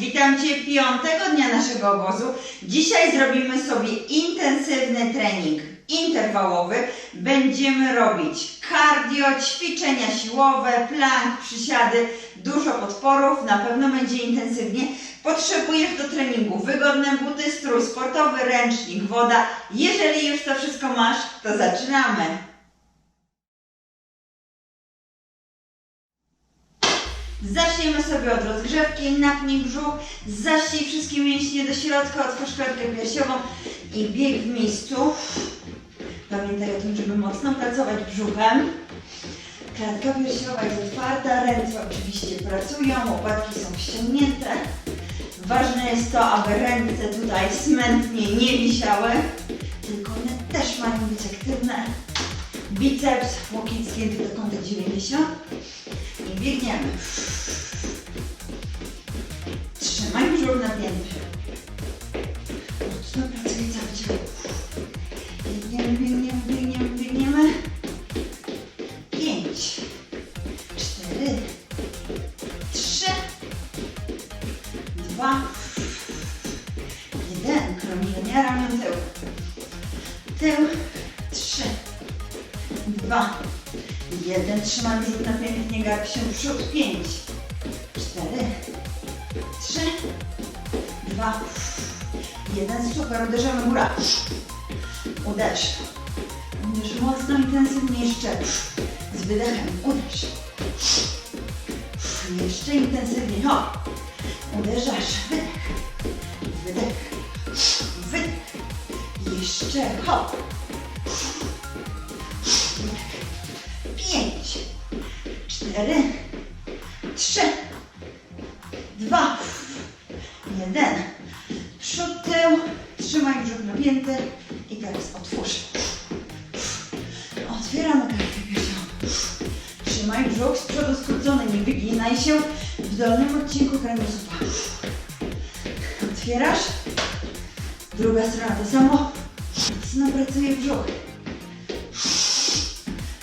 Witam Cię piątego dnia naszego obozu. Dzisiaj zrobimy sobie intensywny trening interwałowy. Będziemy robić cardio, ćwiczenia siłowe, plank, przysiady, dużo podporów. Na pewno będzie intensywnie. Potrzebujesz do treningu wygodne buty, strój sportowy, ręcznik, woda. Jeżeli już to wszystko masz, to zaczynamy. Sobie od rozgrzewki, napnij brzuch, zaścij wszystkie mięśnie do środka, otwórz klatkę piersiową i bieg w miejscu. Pamiętaj o tym, żeby mocno pracować brzuchem. Klatka piersiowa jest otwarta, ręce oczywiście pracują, łopatki są ściągnięte. Ważne jest to, aby ręce tutaj smętnie nie wisiały, tylko one też mają być aktywne. Biceps, łokieć zgięty do kąta 90 i biegniemy. Jeszcze intensywniej. Hop. Uderzasz. Wydech. Wydech. Wydech. Jeszcze. Hop. Pięć. Cztery. Wyginaj się w dolnym odcinku kręgosłupa. Otwierasz. Druga strona to samo. Mocno pracuje brzuch.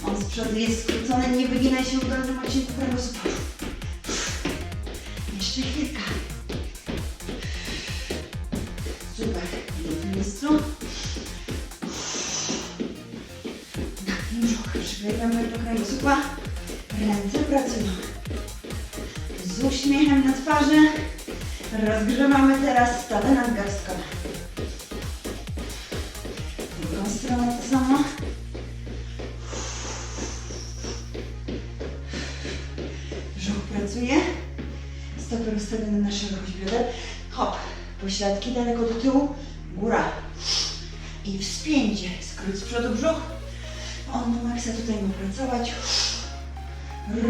On z przodu jest skrócony, nie wyginaj się w dolnym odcinku kręgosłupa. Jeszcze chwilka. Super. W miejscu. Napnij brzuch. Przyklejamy do kręgosłupa. Ręce pracują. Uśmiechem na twarzy. Rozgrzewamy teraz stawę nadgarstkową. Drugą stronę to samo. Brzuch pracuje. Stopy rozstawione na szerokość bioder. Hop. Pośladki daleko do tyłu. Góra. I wspięcie. Skrót z przodu brzuch. On do maksa tutaj ma pracować.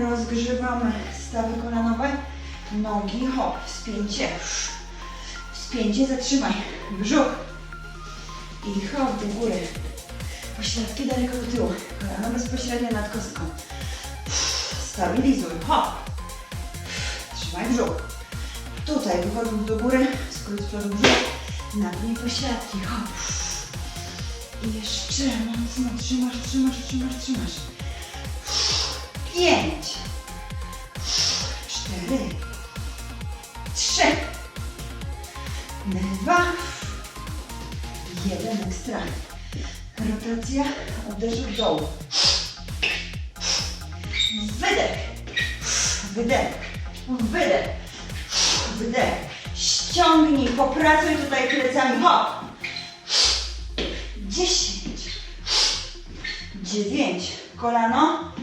Rozgrzewamy stawy kolanowe. Nogi. Hop. Wspięcie. Wspięcie. Zatrzymaj. Brzuch. I hop do góry. Pośladki daleko do tyłu. Kolano bezpośrednio nad kostką. Stabilizuj. Hop. Trzymaj brzuch. Tutaj wychodząc do góry, skrót przodu brzuch, napnij pośladki, hop. I jeszcze mocno trzymasz, trzymasz, trzymasz, trzymasz. Pięć, cztery, trzy, dwa, jeden, ekstra. Rotacja, uderz w dół. Wydech, wydech, wydech. Wdech. Ściągnij, popracuj tutaj plecami. Hop. Dziesięć. Dziewięć. Kolano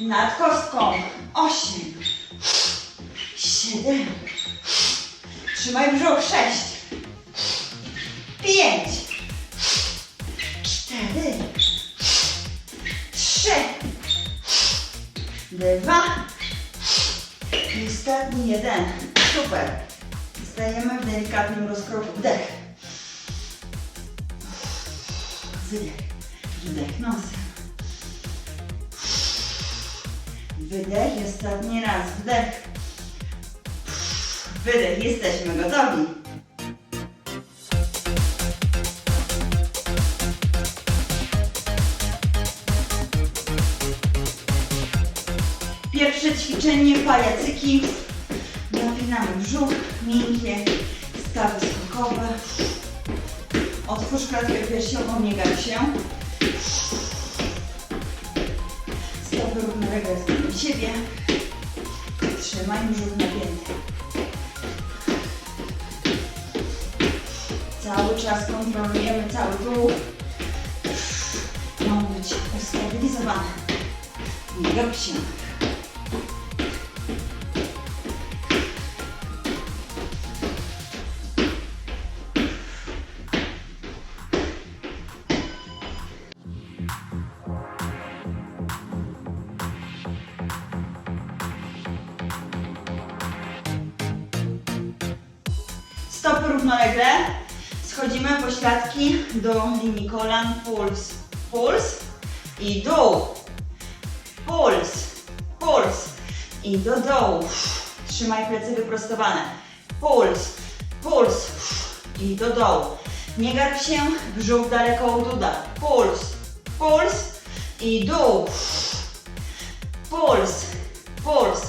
nad kostką. Osiem. Siedem. Trzymaj brzuch. Sześć. Pięć. Cztery. Trzy. Dwa. I ostatni jeden. Super. Stajemy w delikatnym rozkroku. Wdech. Wydech. Wdech nosem. Wydech ostatni raz. Wdech. Wydech. Jesteśmy gotowi. Pierwsze ćwiczenie pajacyki. Napięć Wypinamy brzuch, miękkie, stawy skokowe. Otwórz klatkę piersiową, nie gaj się. Stopy równolegle z siebie. Trzymaj brzuch napięty. Cały czas kontrolujemy cały dół. Ma być ustabilizowany. Nie gap się. Do linii kolan. Puls, puls i dół. Puls, puls i do dołu. Trzymaj plecy wyprostowane. Puls, puls i do dołu. Nie garb się, brzuch daleko od uda. Puls, puls i dół. Puls, puls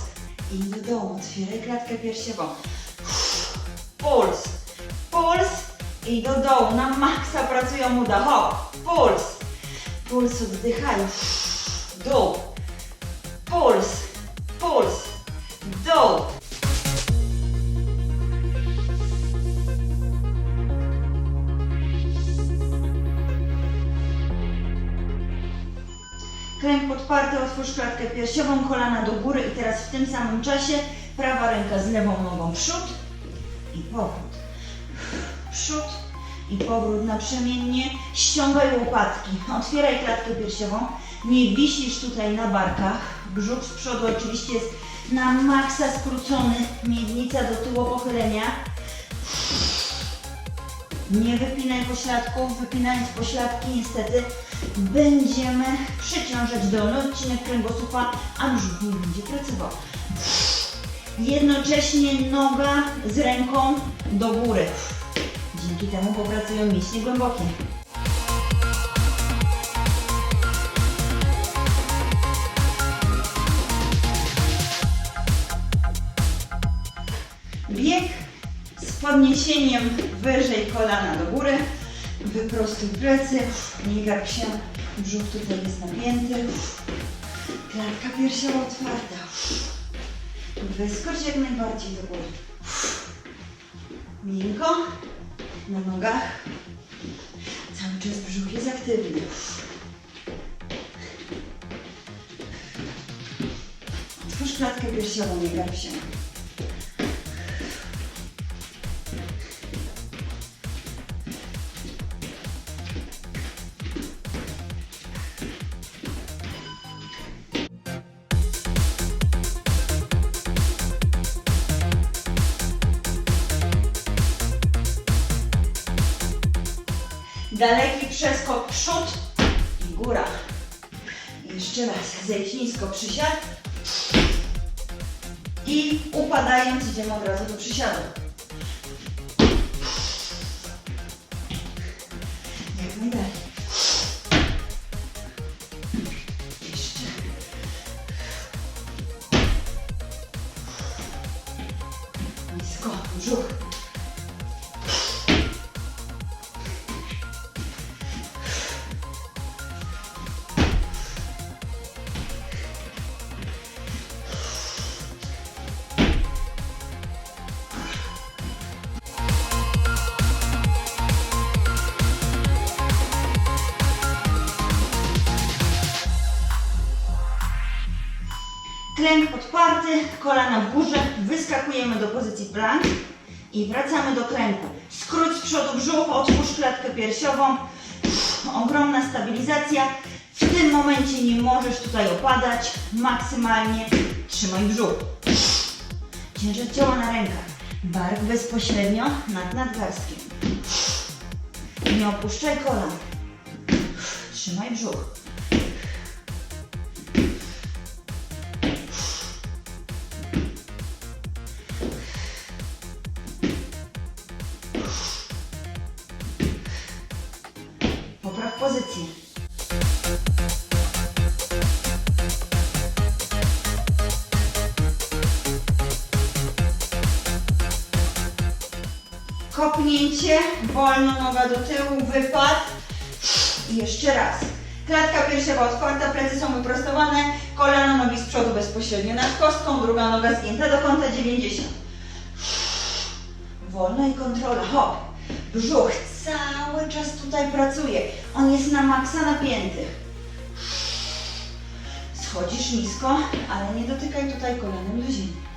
i do dołu. Otwieraj klatkę piersiową. Puls, puls i do dołu. Na maksa pracują uda. Hop, puls, puls oddychaj. Dół, puls, puls, dół. Kręg podparty, otwórz klatkę piersiową, kolana do góry i teraz w tym samym czasie prawa ręka z lewą nogą przód i powrót. Przód i powrót naprzemiennie. Ściągaj łopatki, otwieraj klatkę piersiową. Nie wisisz tutaj na barkach. Brzuch z przodu oczywiście jest na maksa skrócony. Miednica do tyłu pochylenia. Nie wypinaj pośladków. Wypinając pośladki niestety będziemy przeciążać dolny odcinek kręgosłupa, a brzuch nie będzie pracował. Jednocześnie noga z ręką do góry. Dzięki temu popracują mięśnie głębokie. Bieg z podniesieniem wyżej kolana do góry. Wyprostuj plecy, nie garb się. Brzuch tutaj jest napięty. Klatka piersiowa otwarta. Wyskocz jak najbardziej do góry. Miękko na nogach. Cały czas brzuch jest aktywny. Otwórz klatkę piersiową, nie garb się. Przysiad. I upadając idziemy od razu do przysiadu. Jak najdalej. Jeszcze. Nisko, brzuch. Kolana w górze, wyskakujemy do pozycji plank i wracamy do klęku. Skróć z przodu brzuch, otwórz klatkę piersiową. Ogromna stabilizacja. W tym momencie nie możesz tutaj opadać. Maksymalnie trzymaj brzuch. Ciężar ciała na rękach. Bark bezpośrednio nad nadgarstkiem. Nie opuszczaj kolan. Trzymaj brzuch. Kopnięcie, wolno noga do tyłu, wypad. I jeszcze raz. Klatka piersiowa otwarta, plecy są wyprostowane, kolano nogi z przodu bezpośrednio nad kostką, druga noga zgięta do kąta 90. Wolno i kontrola, hop. Brzuch cały czas tutaj pracuje. On jest na maksa napięty. Schodzisz nisko, ale nie dotykaj tutaj kolanem do ziemi.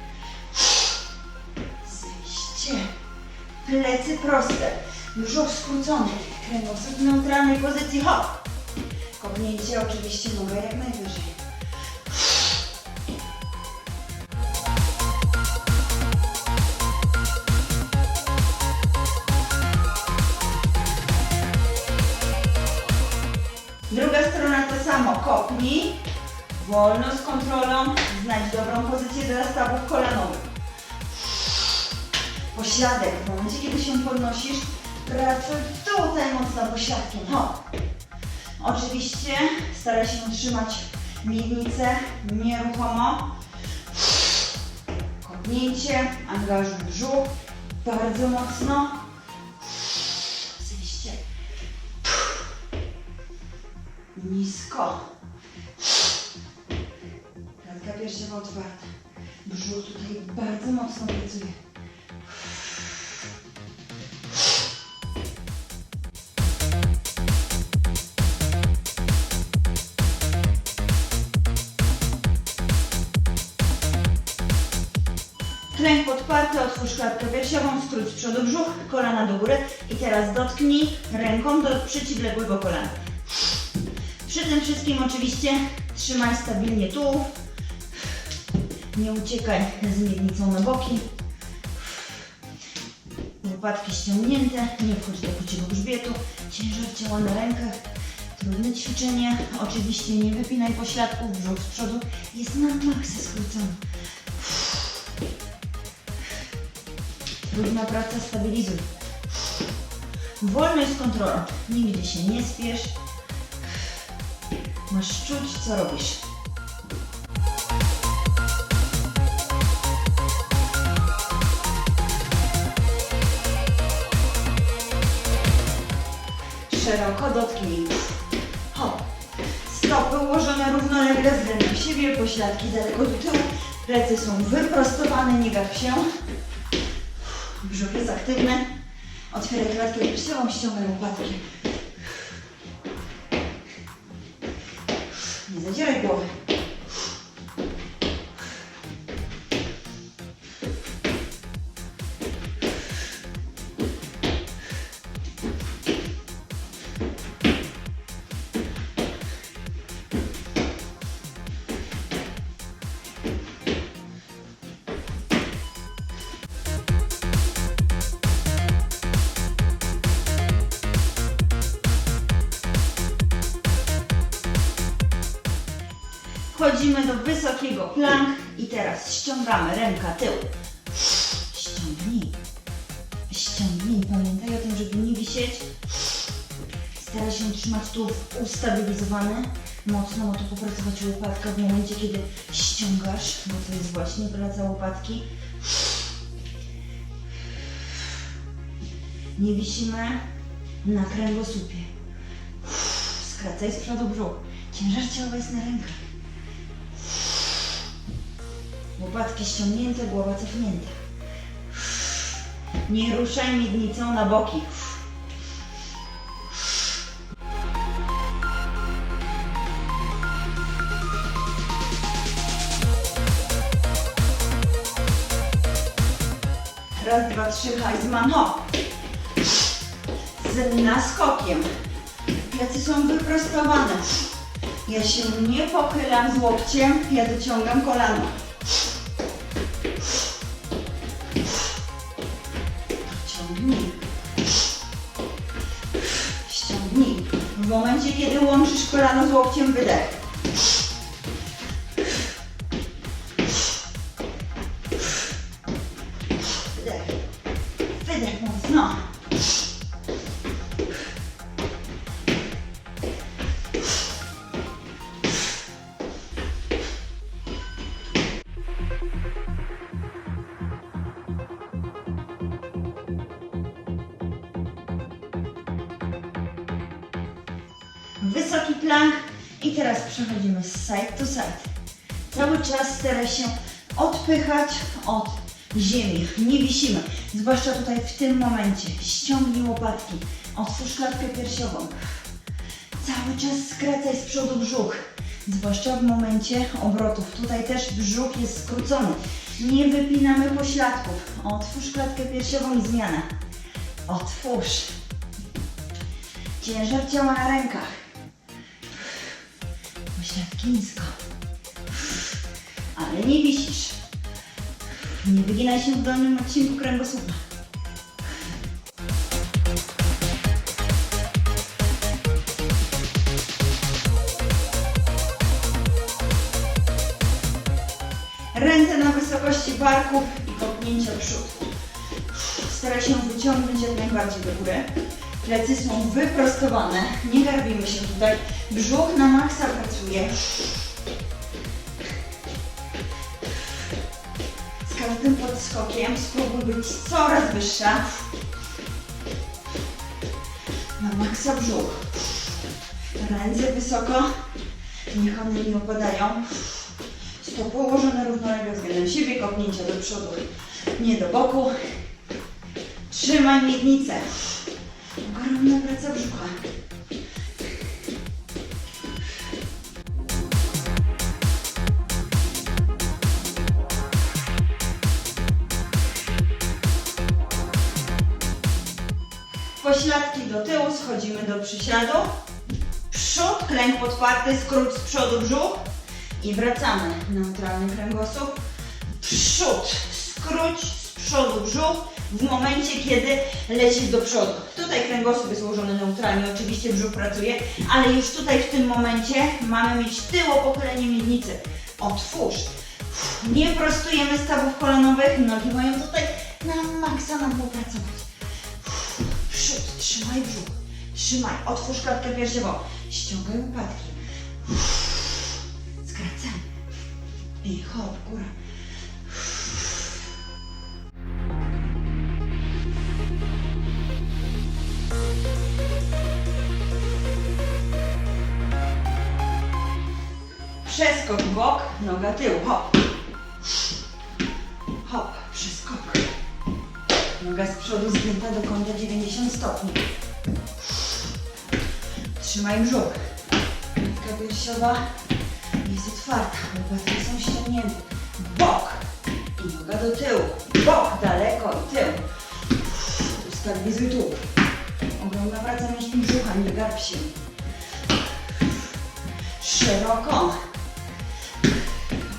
Plecy proste. Brzuch skrócony. Kręgosłup w neutralnej pozycji. Hop. Kopnięcie oczywiście nogę jak najwyżej. Druga strona to samo. Kopnij. Wolno z kontrolą. Znajdź dobrą pozycję dla stawów kolanowych. Pośladek. W momencie, kiedy się podnosisz, pracuj tutaj mocno pośladkiem. Hop. Oczywiście staraj się trzymać miednicę nieruchomo. Kopnięcie, angażuj brzuch bardzo mocno. Zejście. Nisko. Klatka piersiowa otwarta. Brzuch tutaj bardzo mocno pracuje. Podparty, otwórz klatkę piersiową, skróć z przodu brzuch, kolana do góry i teraz dotknij ręką do przeciwległego kolana. Przy tym wszystkim oczywiście trzymaj stabilnie tułów, nie uciekaj z miednicą na boki, łopatki ściągnięte, nie wchodź do kociego grzbietu, ciężar ciała na rękach, trudne ćwiczenie, oczywiście nie wypinaj pośladków, brzuch z przodu jest na maksa skrócony. Trudna praca, stabilizuj. Wolność z kontrolą. Nigdzie się nie spiesz. Masz czuć, co robisz. Szeroko dotknij. Hop. Stopy ułożone równolegle względem siebie, pośladki daleko do tyłu. Plecy są wyprostowane, nie gap się. Brzuch jest aktywny. Otwieraj klatkę piersiową, ściągaj łopatki. Nie zadzieraj głowy. Wchodzimy do wysokiego plank i teraz ściągamy ręka tył. Ściągnij. Ściągnij. Pamiętaj o tym, żeby nie wisieć. Staraj się trzymać tu ustabilizowany. Mocno o to popracować łopatka w momencie, kiedy ściągasz, bo to jest właśnie praca łopatki. Nie wisimy na kręgosłupie. Skracaj z przodu brzuch. Ciężar ciała jest na rękach. Łopatki ściągnięte, głowa cofnięta. Nie ruszaj miednicą na boki. Raz, dwa, trzy, Heisman, hop. Z naskokiem. Plecy są wyprostowane. Ja się nie pochylam z łokciem, ja dociągam kolano. Kiedy łączysz kolano z łokciem, wydech. Wydech. Wydech mocno. Side to side. Cały czas staraj się odpychać od ziemi. Nie wisimy, zwłaszcza tutaj w tym momencie. Ściągnij łopatki, otwórz klatkę piersiową. Cały czas skracaj z przodu brzuch, zwłaszcza w momencie obrotów. Tutaj też brzuch jest skrócony. Nie wypinamy pośladków. Otwórz klatkę piersiową i zmiana. Otwórz. Ciężar ciała na rękach. Pośladki nisko. Ale nie wisisz. Nie wyginaj się w dolnym odcinku kręgosłupa. Ręce na wysokości barków i kopnięcia w przód. Staraj się wyciągnąć jak najbardziej do góry. Plecy są wyprostowane. Nie garbimy się tutaj. Brzuch na maksa pracuje. Z każdym podskokiem spróbuj być coraz wyższa. Na maksa brzuch. Ręce wysoko. Niech one nie opadają. Stopy ułożone równolegle względem siebie, kopnięcia do przodu, nie do boku. Trzymaj miednicę. Ogromna praca brzucha. Pośladki do tyłu, schodzimy do przysiadu. Przód, klęk podparty, skrót z przodu brzuch. I wracamy. Neutralny kręgosłup. Przód. Skróć z przodu brzuch w momencie, kiedy lecisz do przodu. Tutaj kręgosłup jest ułożony neutralnie, oczywiście brzuch pracuje, ale już tutaj w tym momencie mamy mieć tyło pochylenie miednicy. Otwórz. Nie prostujemy stawów kolanowych, nogi mają tutaj na maksa nam popracować. Przód, trzymaj brzuch. Trzymaj, otwórz klatkę piersiową. Ściągaj łopatki. Skracamy. I hop, góra. Przeskok w bok, noga tył, hop. Hop, Noga z przodu zgięta do kąta 90 stopni. Trzymaj brzuch. Klatka piersiowa jest otwarta, łopatki są ściągnięte. Bok i noga do tyłu. Bok, daleko i tył. Ustabilizuj tułów. Ogromna praca mięśni brzucha, nie garb się. Szeroko.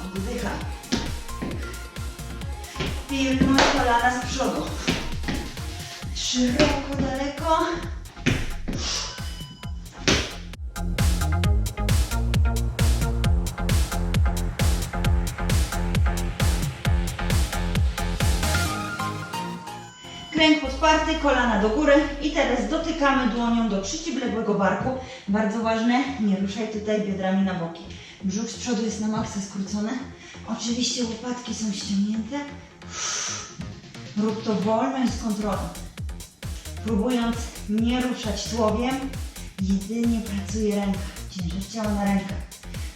Oddychaj. Pilnuj kolana z przodu. Szeroko, daleko. Kręg podparty, kolana do góry i teraz dotykamy dłonią do przeciwległego barku. Bardzo ważne, nie ruszaj tutaj biodrami na boki. Brzuch z przodu jest na maksa skrócony. Oczywiście łopatki są ściągnięte. Rób to wolno i z kontrolą. Próbując nie ruszać tułowiem, jedynie pracuje ręka. Ciężar ciała na rękach.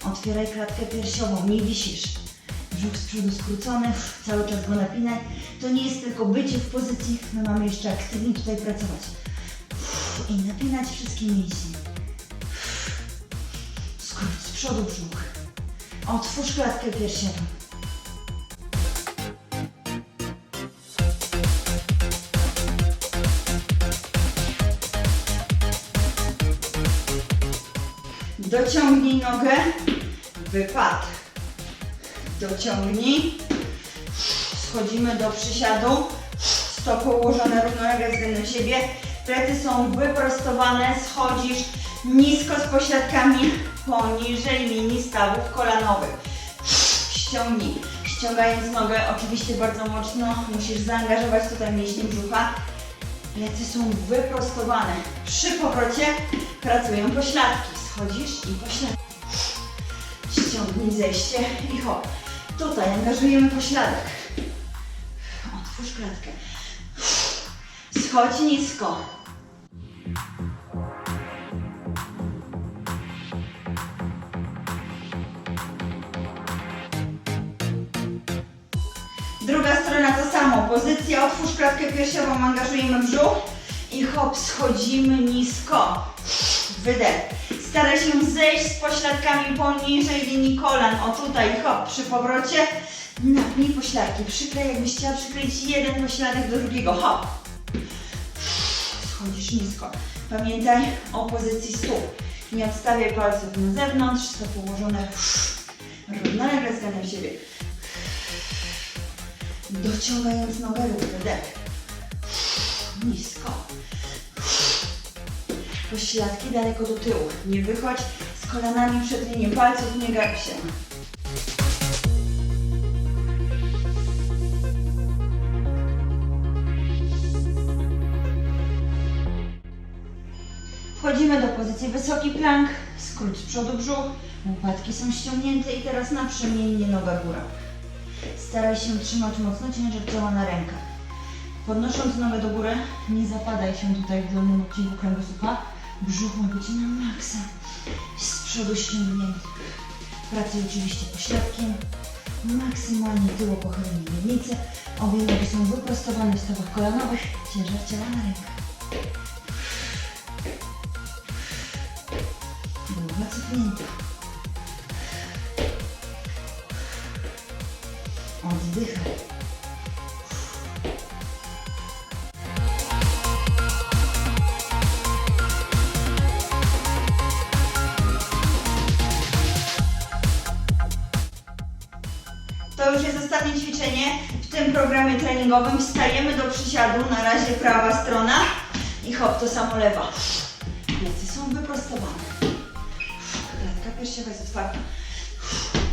Otwieraj klatkę piersiową, nie wisisz. Brzuch z przodu skrócony, cały czas go napinaj. To nie jest tylko bycie w pozycji, my mamy jeszcze aktywnie tutaj pracować. I napinać wszystkie mięśnie. Skróć z przodu brzuch. Otwórz klatkę piersiową. Dociągnij nogę, wypad. Dociągnij. Schodzimy do przysiadu. Stopy ułożone równolegle względem siebie. Plecy są wyprostowane. Schodzisz nisko z pośladkami poniżej linii stawów kolanowych. Ściągnij. Ściągając nogę, oczywiście bardzo mocno musisz zaangażować tutaj mięśnie brzucha. Plecy są wyprostowane. Przy powrocie pracują pośladki. Wchodzisz i właśnie ściągnij zejście i hop. Tutaj angażujemy pośladek. Otwórz klatkę. Schodź nisko. Druga strona to samo. Pozycja, otwórz klatkę piersiową, angażujemy brzuch i hop, schodzimy nisko. Wydech. Staraj się zejść z pośladkami poniżej linii kolan. O tutaj, hop, przy powrocie. Napnij pośladki. Przyklej, jakbyś chciała przykleić jeden pośladek do drugiego. Hop. Schodzisz nisko. Pamiętaj o pozycji stóp. Nie odstawiaj palców na zewnątrz, stopy ułożone równolegle, zganiam siebie. Dociągając nogę rób wydech. Nisko. Pośladki daleko do tyłu. Nie wychodź z kolanami przed linią palców, nie gap się. Wchodzimy do pozycji wysoki plank, skrót z przodu brzuch, łopatki są ściągnięte i teraz naprzemiennie noga góra. Staraj się trzymać mocno ciężar ciała na rękach. Podnosząc nogę do góry, nie zapadaj się tutaj w dolnym odcinku kręgosłupa. Brzuch ma być na maksa. Z przodu ściągnięty. Pracuj oczywiście pośladkiem. Maksymalnie tyło pochylenie miednicy. Obie nogi są wyprostowane w stopach kolanowych. Ciężar ciała na rękach. Głowa cofnięta. Oddychaj. Treningowym. Wstajemy do przysiadu, na razie prawa strona i hop, to samo lewa. Plecy są wyprostowane. Klatka piersiowa jest otwarta.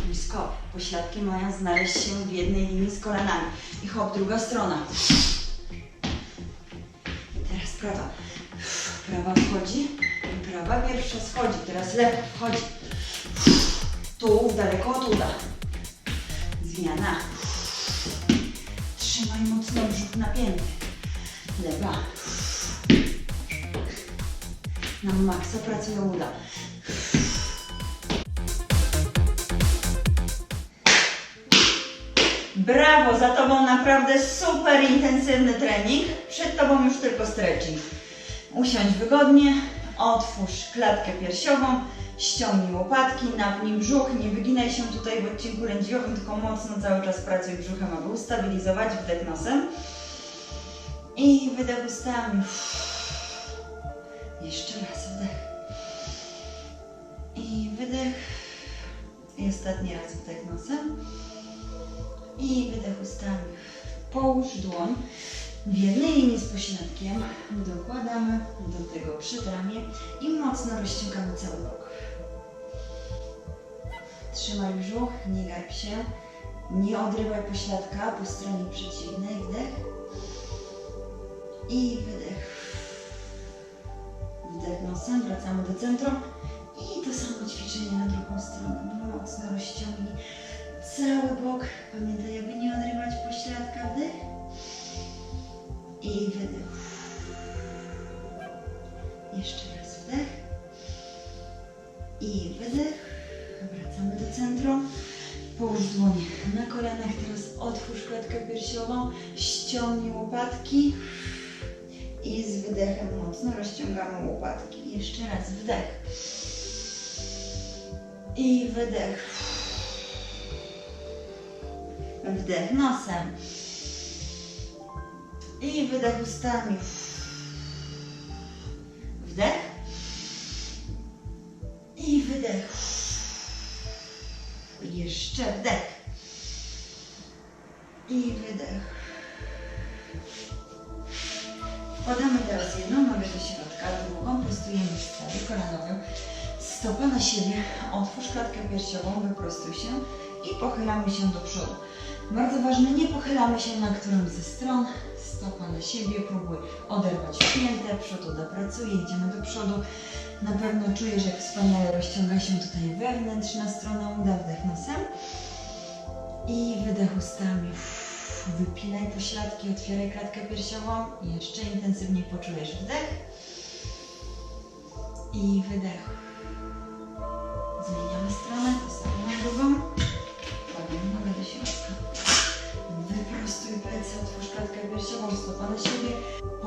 Nisko. Pośladki mają znaleźć się w jednej linii z kolanami. I hop, druga strona. Teraz prawa. Prawa wchodzi i prawa pierwsza schodzi. Teraz lewa wchodzi. Tułów daleko od uda. Zmiana. Mocno brzuch napięty. Lewa. Na maksa pracują uda. Brawo, za Tobą naprawdę super intensywny trening. Przed Tobą już tylko stretching. Usiądź wygodnie, otwórz klatkę piersiową, ściągnij łopatki, napnij brzuch, nie wyginaj się tutaj w odcinku lędźwiowym, tylko mocno cały czas pracuj brzuchem, aby ustabilizować wdech nosem. I wydech ustami. Jeszcze raz wdech. I wydech. I ostatni raz wdech nosem. I wydech ustami. Połóż dłoń w jednej linii z pośladkiem. Dokładamy do tego przedramię i mocno rozciągamy cały bok. Trzymaj brzuch, nie garb się. Nie odrywaj pośladka po stronie przeciwnej. Wdech. I wydech. Wdech nosem, wracamy do centrum. I to samo ćwiczenie na drugą stronę. Mocno rozciągnij cały bok. Pamiętaj, aby nie odrywać pośladka. Wdech. I wydech. Jeszcze raz wdech. I wydech. Centrum. Połóż dłonie na kolanach. Teraz otwórz klatkę piersiową. Ściągnij łopatki. I z wydechem mocno rozciągamy łopatki. Jeszcze raz wdech. I wydech. Wdech nosem. I wydech ustami. Wdech. I wydech. Jeszcze wdech. I wydech. Wkładamy teraz jedną nogę do środka, drugą prostujemy w stawie kolanowym. Stopa na siebie, otwórz klatkę piersiową, wyprostuj się i pochylamy się do przodu. Bardzo ważne, nie pochylamy się na którąś ze stron. Stopa na siebie, próbuj oderwać piętę, przód uda pracuje, idziemy do przodu. Na pewno czujesz, jak wspaniale rozciąga się tutaj wewnętrzna strona uda, wdech nosem. I wydech ustami. Wypinaj pośladki, otwieraj klatkę piersiową. Jeszcze intensywniej poczujesz wdech. I wydech. Zmieniamy stronę, na drugą.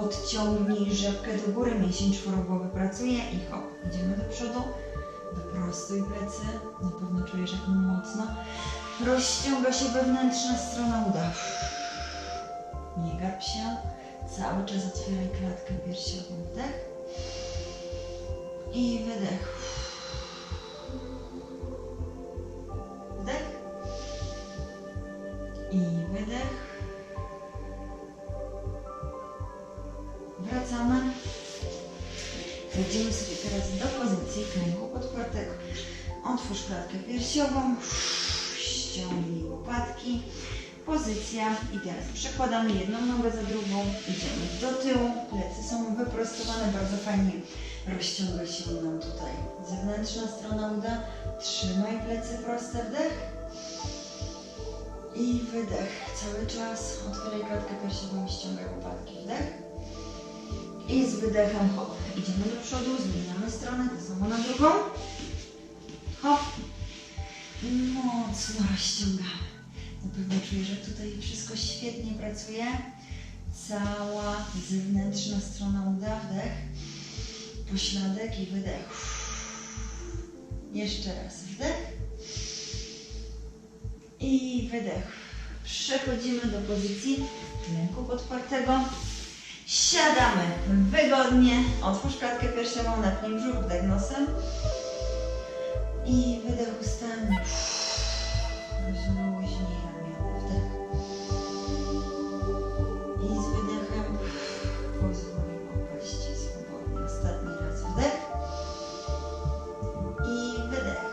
Podciągnij rzepkę do góry, mięsień czworogłowy pracuje i hop, idziemy do przodu, wyprostuj plecy, na pewno czujesz jak mocno rozciąga się wewnętrzna strona uda. Nie gap się, cały czas otwieraj klatkę piersiową, wdech i wydech. Wdech i wydech. Wejdziemy sobie teraz do pozycji kręgu podpartego. Otwórz klatkę piersiową, ściągnij łopatki. Pozycja i teraz przekładamy jedną nogę za drugą, idziemy do tyłu, plecy są wyprostowane, bardzo fajnie rozciąga się nam tutaj zewnętrzna strona uda. Trzymaj plecy proste, wdech i wydech. Cały czas otwieraj klatkę piersiową i ściągaj łopatki, wdech. I z wydechem hop. Idziemy do przodu, zmieniamy stronę, to samo na drugą. Hop. Mocno rozciągamy. Na pewno czuję, że tutaj wszystko świetnie pracuje. Cała zewnętrzna strona uda, wdech. Pośladek i wydech. Jeszcze raz wdech. I wydech. Przechodzimy do pozycji ręku podpartego. Siadamy wygodnie. Otwórz klatkę piersiową, napnij brzuch, wdech nosem. I wydech ustami. Rozluźnij ramiona. Wdech. I z wydechem pozwól opaść swobodnie. Ostatni raz wdech. I wydech.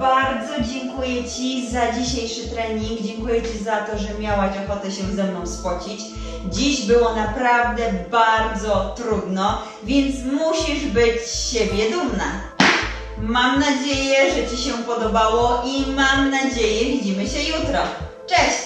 Bardzo dziękuję Ci za dzisiejszy trening. Dziękuję Ci za to, że miałaś ochotę się ze mną spocić. Dziś było naprawdę bardzo trudno, więc musisz być z siebie dumna. Mam nadzieję, że Ci się podobało i mam nadzieję widzimy się jutro. Cześć!